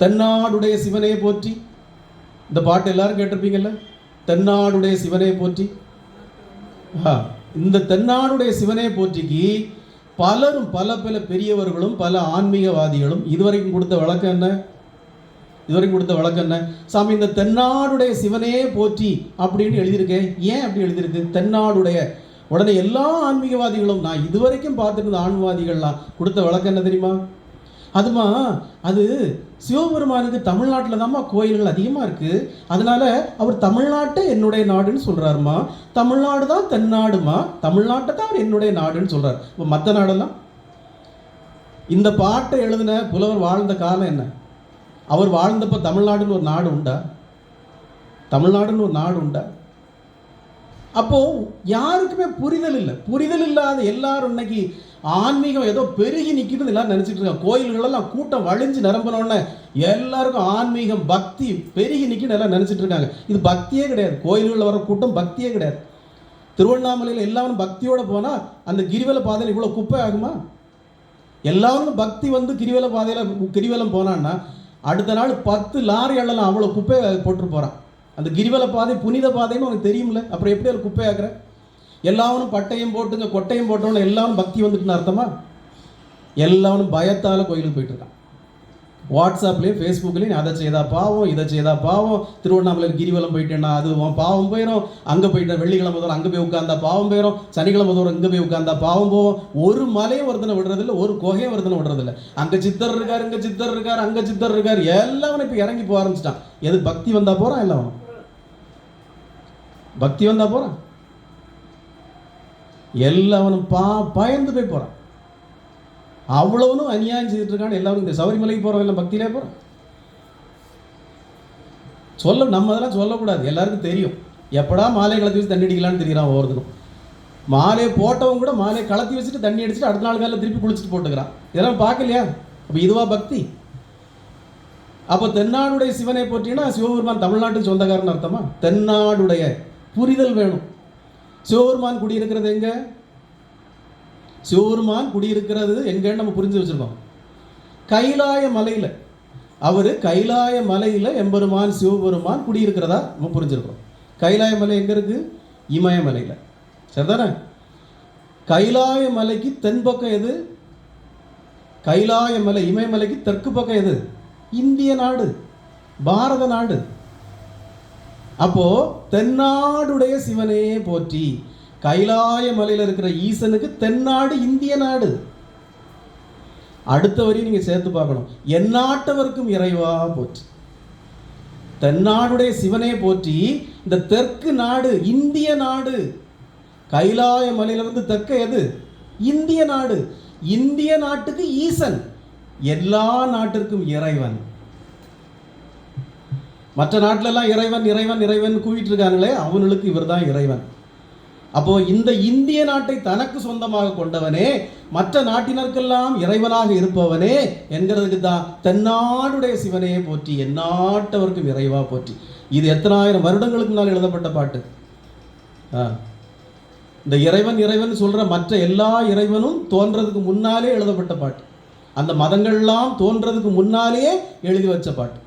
தென்னாடுடைய சிவனே போற்றி. இந்த பாட்டு எல்லாரும் கேட்டிருப்பீங்கல்ல? தென்னாடுடைய சிவனே போற்றி. ஆ, இந்த தென்னாடுடைய சிவனே போற்றிக்கு பலரும் பல பல பெரியவர்களும் பல ஆன்மீகவாதிகளும் இதுவரைக்கும் கொடுத்த வழக்கம் என்ன? இதுவரைக்கும் கொடுத்த வழக்கம் என்ன? சாமி இந்த தென்னாடுடைய சிவனே போற்றி அப்படின்னு எழுதியிருக்கேன் ஏன் அப்படி எழுதியிருக்கு? தென்னாடுடைய உடனே எல்லா ஆன்மீகவாதிகளும் நான் இதுவரைக்கும் பார்த்துருந்த ஆன்மீகவாதிகள்லாம் கொடுத்த வழக்கம் என்ன தெரியுமா? அதுமா அது சிவபெருமானுக்கு தமிழ்நாட்டில் தான்மா கோயில்கள் அதிகமாக இருக்குது அதனால அவர் தமிழ்நாட்டை என்னுடைய நாடுன்னு சொல்கிறாருமா தமிழ்நாடு தான் தென்னாடுமா தமிழ்நாட்டை தான் அவர் என்னுடைய நாடுன்னு சொல்கிறார் இப்போ மற்ற நாடெல்லாம்? இந்த பாட்டை எழுதின புலவர் வாழ்ந்த காலம் என்ன? அவர் வாழ்ந்தப்போ தமிழ்நாடுன்னு ஒரு நாடு உண்டா? தமிழ்நாடுன்னு ஒரு நாடு உண்டா? அப்போ யாருக்குமே புரிதல் இல்லை. புரிதல் இல்லாத எல்லாரும் இன்னைக்கு ஆன்மீகம் ஏதோ பெருகி நிற்கிதுன்னு எல்லாம் நினச்சிட்டு இருக்காங்க. கோயில்களெல்லாம் கூட்டம் வழிஞ்சு நிரம்பினோடனே எல்லாருக்கும் ஆன்மீகம் பக்தி பெருகி நிற்கின்னு எல்லாம் நினச்சிட்டு இருக்காங்க. இது பக்தியே கிடையாது. கோயில்களில் வர கூட்டம் பக்தியே கிடையாது. திருவண்ணாமலையில் எல்லாரும் பக்தியோடு போனால் அந்த கிரிவல பாதையில் இவ்வளோ குப்பை ஆகுமா? எல்லாரும் பக்தி வந்து கிரிவல பாதையில் கிரிவலம் போனான்னா அடுத்த நாள் பத்து லாரி அள்ளலாம் அவ்வளோ குப்பை போட்டு போகிறான் அந்த கிரிவல பாதை புனித பாதைன்னு உனக்கு தெரியும்ல? அப்புறம் எப்படி அது குப்பை ஆக்குற எல்லாரும் பட்டையும் போட்டுங்க கொட்டையும் போட்டோன்னு எல்லாரும் பக்தி வந்துட்டுன்னு அர்த்தமா? எல்லாரும் பயத்தால் கோயிலுக்கு போயிட்டு இருக்கான் வாட்ஸ்அப்லேயும் ஃபேஸ்புக்லேயும் அதை செய்தா பாவம் இதை செய்தா பாவம் திருவண்ணாமலையில் கிரிவலம் போயிட்டேன்னா அது பாவம் போயிடும் அங்கே போயிட்டேன் வெள்ளிக்கிழமை தோறும் அங்கே போய் உட்காந்தா பாவம் போயிடும் சனிக்கிழமை தோறும் இங்கே போய் உட்காந்தா பாவம் போவோம் ஒரு மலையும் ஒருத்தனை விடுறதில்ல ஒரு குகையும் ஒருத்தனை விடுறதில்ல. அங்கே சித்தர் இருக்கார் இங்கே சித்தர் இருக்கார் அங்கே சித்தர் இருக்கார். எல்லாவனும் இப்போ இறங்கி போக ஆரம்பிச்சிட்டான். எது பக்தி வந்தால் போகிறான் எல்லாம் பக்தி வந்தால் போகிறான் எல்லாவனும் பா பயந்து போய் போகிறான் அவ்வளவனும் அநியாயம் செய்துட்டு இருக்கான்னு எல்லாரும் இந்த சபரிமலைக்கு போகிறவங்க எல்லாம் பக்தியிலே போகிறான் சொல்ல நம்ம அதெல்லாம் சொல்லக்கூடாது. எல்லாருக்கும் தெரியும். எப்படா மாலை கலத்தி வச்சு தண்ணி அடிக்கலான்னு தெரியுறான் ஒவ்வொருத்தரும் மாலையை போட்டவங்க கூட மாலையை கலத்தி வச்சுட்டு தண்ணி அடிச்சுட்டு அடுத்த நாள் காலையில் திருப்பி குளிச்சுட்டு போட்டுக்கிறான். இதெல்லாம் பார்க்கலையா? அப்போ இதுவா பக்தி? அப்போ தென்னாடுடைய சிவனை போற்றினா சிவபெருமான் தமிழ்நாட்டுக்கு சொந்தக்காரன் அர்த்தமா? தென்னாடுடைய புரிதல் வேணும். சிவபெருமான் குடியிருக்கிறது எங்க? சிவபெருமான் குடியிருக்கிறது எங்கன்னு நம்ம புரிஞ்சு வச்சிருக்கோம். கைலாய மலையில் அவர் கைலாய மலையில் எம்பெருமான் சிவபெருமான் குடியிருக்கிறதா நம்ம புரிஞ்சிருக்கிறோம் கைலாய மலை எங்கே இருக்கு? இமயமலையில் சரிதானே? கைலாய மலைக்கு தென்பக்கம் எது? கைலாய மலை இமயமலைக்கு தெற்கு பக்கம் எது? இந்திய நாடு பாரத நாடு. அப்போ தென்னாடுடைய சிவனே போற்றி. கைலாய மலையில் இருக்கிற ஈசனுக்கு தென்னாடு இந்திய நாடு. அடுத்த வரையும் நீங்க சேர்த்து பார்க்கணும். எந்நாட்டவர்க்கும் இறைவா போற்றி. தென்னாடுடைய சிவனே போற்றி. இந்த தெற்கு நாடு இந்திய நாடு. கைலாய மலையிலிருந்து தெற்க எது? இந்திய நாடு. இந்திய நாட்டுக்கு ஈசன். எல்லா நாட்டிற்கும் இறைவன். மற்ற நாட்டிலலாம் இறைவன் இறைவன் இறைவன் கூவிட்டு இருக்காங்களே அவனுக்கு இவர்தான் இறைவன். அப்போ இந்த இந்திய நாட்டை தனக்கு சொந்தமாக கொண்டவனே மற்ற நாட்டினருக்கெல்லாம் இறைவனாக இருப்பவனே என்கிறதுக்கு தான் தென்னாடுடைய சிவனையே போற்றி எந்நாட்டவர்க்கும் இறைவா போற்றி. இது எத்தனாயிரம் வருடங்களுக்கு முன்னால் எழுதப்பட்ட பாட்டு. ஆ. இந்த இறைவன் இறைவன் சொல்ற மற்ற எல்லா இறைவனும் தோன்றதுக்கு முன்னாலே எழுதப்பட்ட பாட்டு. அந்த மதங்கள்லாம் தோன்றதுக்கு முன்னாலேயே எழுதி வச்ச பாட்டு.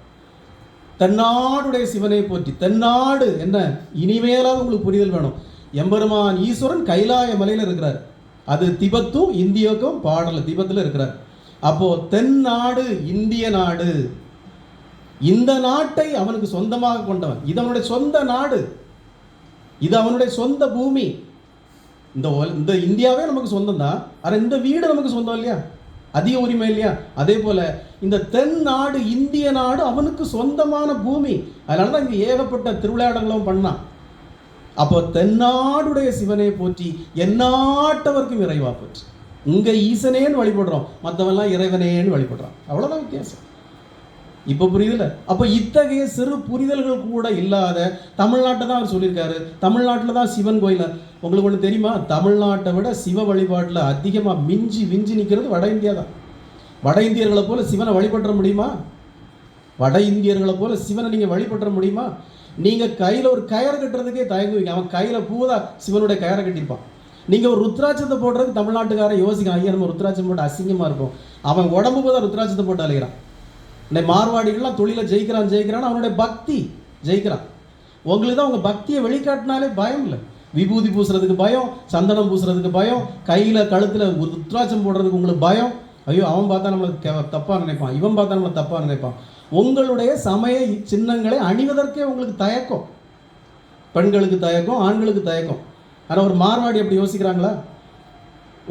தென்னாடுடைய சிவனை போற்றி தென்னாடு என்ன? இனிமேலாவது உங்களுக்கு புரிதல் வேணும். எம்பெருமான் ஈஸ்வரன் கைலாய மலையில் இருக்கிறார். அது திபத்தும் இந்தியாவுக்கும் பாடல திபத்தில் இருக்கிறார். அப்போ தென்னாடு இந்திய நாடு. இந்த நாட்டை அவனுக்கு சொந்தமாக கொண்டவன். இது அவனுடைய சொந்த நாடு. இது அவனுடைய சொந்த பூமி. இந்த இந்த இந்தியாவே நமக்கு சொந்தம் தான் ஆனால் இந்த வீடு நமக்கு சொந்தம் இல்லையா? அதிக உரிமை இல்லையா? அதே போல இந்த தென்னாடு இந்திய நாடு அவனுக்கு சொந்தமான பூமி. அதனால தான் இங்கே ஏகப்பட்ட திருவிளையாடங்களும் பண்ணான். அப்போ தென்னாடுடைய சிவனை போற்றி எந்நாட்டவர்க்கும் இறைவா போற்றி. இங்க ஈசனேன்னு வழிபடுறோம் மற்றவெல்லாம் இறைவனேன்னு வழிபடுறான் அவ்வளவுதான் வித்தியாசம். இப்போ புரியுதுல அப்போ இத்தகைய சிறு புரிதல்கள் கூட இல்லாத தமிழ்நாட்டை தான் அவர் சொல்லியிருக்காரு. தமிழ்நாட்டில் தான் சிவன் கோயில்? உங்களுக்கு ஒன்று தெரியுமா? தமிழ்நாட்டை விட சிவ வழிபாட்டில் அதிகமாக மிஞ்சி மிஞ்சி நிற்கிறது வட இந்தியா தான். வட இந்தியர்களை போல சிவனை வழிபட்ட முடியுமா? வட இந்தியர்களை போல சிவனை நீங்கள் வழிபட்டுற முடியுமா? நீங்கள் கையில் ஒரு கயறு கட்டுறதுக்கே தயங்குவீங்க அவன் கையில் பூதா சிவனுடைய கயரை கட்டியிருப்பான். நீங்கள் ஒரு ருத்ராட்சத்தை போடுறதுக்கு தமிழ்நாட்டுக்காரன் யோசிக்கலாம் ஐயா நம்ம ருத்ராட்சம் போட்டு அசிங்கமாக இருக்கும். அவன் உடம்பு போதா ருத்ராட்சத்தை போட்டு அலைகிறான் இன்னைக்கு மார்வாடிகள்லாம் தொழிலை ஜெயிக்கிறான் ஜெயிக்கிறான் அவனுடைய பக்தி ஜெயிக்கிறான். உங்களுக்கு தான் உங்கள் பக்தியை வெளிக்காட்டினாலே பயம் இல்லை. விபூதி பூசுறதுக்கு பயம் சந்தனம் பூசுறதுக்கு பயம் கையில் கழுத்தில் உத்ராட்சம் போடுறதுக்கு உங்களுக்கு பயம். ஐயோ அவன் பார்த்தா நம்மளை தப்பாக நினைப்பான் இவன் பார்த்தா நம்மளை தப்பாக நினைப்பான். உங்களுடைய சமய சின்னங்களை அணிவதற்கே உங்களுக்கு தயக்கம். பெண்களுக்கு தயக்கம் ஆண்களுக்கு தயக்கம். ஆனால் ஒரு மார்வாடி அப்படி யோசிக்கிறாங்களா?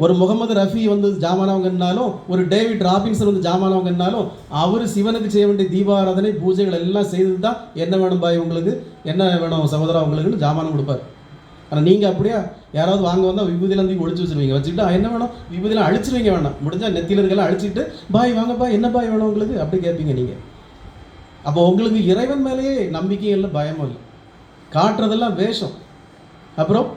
ஒரு முகமது ரஃபி வந்து ஜாமானவங்கன்னாலும் ஒரு டேவிட் ராபின்சன் வந்து ஜாமானவங்கன்னாலும் அவர் சிவனுக்கு செய்ய வேண்டிய தீபாராதனை பூஜைகள் எல்லாம் செய்து தான் என்ன வேணும் பாய் உங்களுக்கு? என்ன வேணும் சகோதரா உங்களுக்குன்னு ஜாமானம் கொடுப்பார். ஆனால் நீங்கள் அப்படியா யாராவது வாங்க வந்தால் விபூதியெல்லாம் தூக்கி ஒழிச்சு வச்சிருவீங்க. வச்சுக்கிட்டு என்ன வேணும்? விபூதியெல்லாம் அழிச்சிருவீங்க வேணாம். முடிஞ்சால் நெத்தியில் இருக்கலாம் அழிச்சிட்டு பாய் வாங்க பாய் என்ன பாய் வேணும் உங்களுக்கு? அப்படி கேட்பீங்க நீங்கள் அப்போ உங்களுக்கு இறைவன் மேலேயே நம்பிக்கையும் இல்லை பயமும் இல்லை. காட்டுறதெல்லாம் வேஷம். அப்புறம்